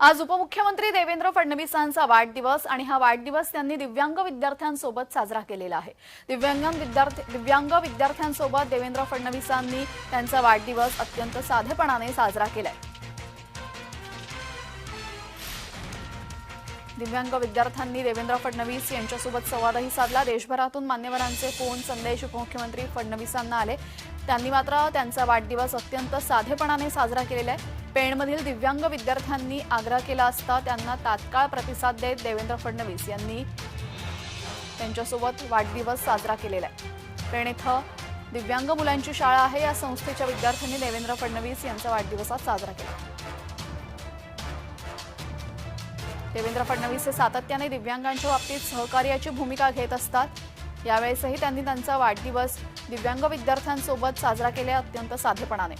आज उपमुख्यमंत्री देवेंद्र फडणवीसांचा वाढदिवस आणि हा वाढदिवस त्यांनी दिव्यांग विद्यार्थ्यांसोबत साजरा केलेला आहे. दिव्यांग विद्यार्थी दिव्यांग विद्यार्थ्यांसोबत देवेंद्र फडणवीसांनी त्यांचा वाढदिवस अत्यंत साधेपणाने साजरा केलाय. दिव्यांग विद्यार्थ्यांनी देवेंद्र फडणवीस यांच्यासोबत संवादही साधला. देशभरातून मान्यवरांचे फोन संदेश उपमुख्यमंत्री फडणवीसांना आले. त्यांनी मात्र त्यांचा वाढदिवस अत्यंत साधेपणाने साजरा केलेला आहे. पेणमधील दिव्यांग विद्यार्थ्यांनी आग्रह केला असता त्यांना तात्काळ प्रतिसाद देत देवेंद्र फडणवीस यांनी त्यांच्यासोबत वाढदिवस साजरा केलेला आहे. पेण इथं दिव्यांग मुलांची शाळा आहे. या संस्थेच्या विद्यार्थ्यांनी देवेंद्र फडणवीस यांचा वाढदिवसात साजरा केला. देवेंद्र फडणवीस हे सातत्याने दिव्यांगांच्या बाबतीत सहकार्याची भूमिका घेत असतात. यावेळेसही त्यांनी त्यांचा वाढदिवस दिव्यांग विद्यार्थ्यांसोबत साजरा केला अत्यंत साधेपणाने.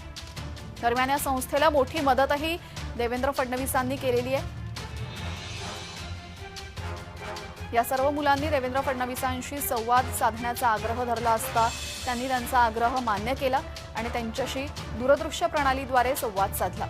दरम्यान या संस्थेला मोठी मदतही देवेंद्र फडणवीसांनी केलेली आहे. या सर्व मुलांनी देवेंद्र फडणवीसांशी संवाद साधण्याचा आग्रह धरला असता त्यांनी त्यांचा आग्रह मान्य केला आणि त्यांच्याशी दूरदृश्य प्रणालीद्वारे संवाद साधला.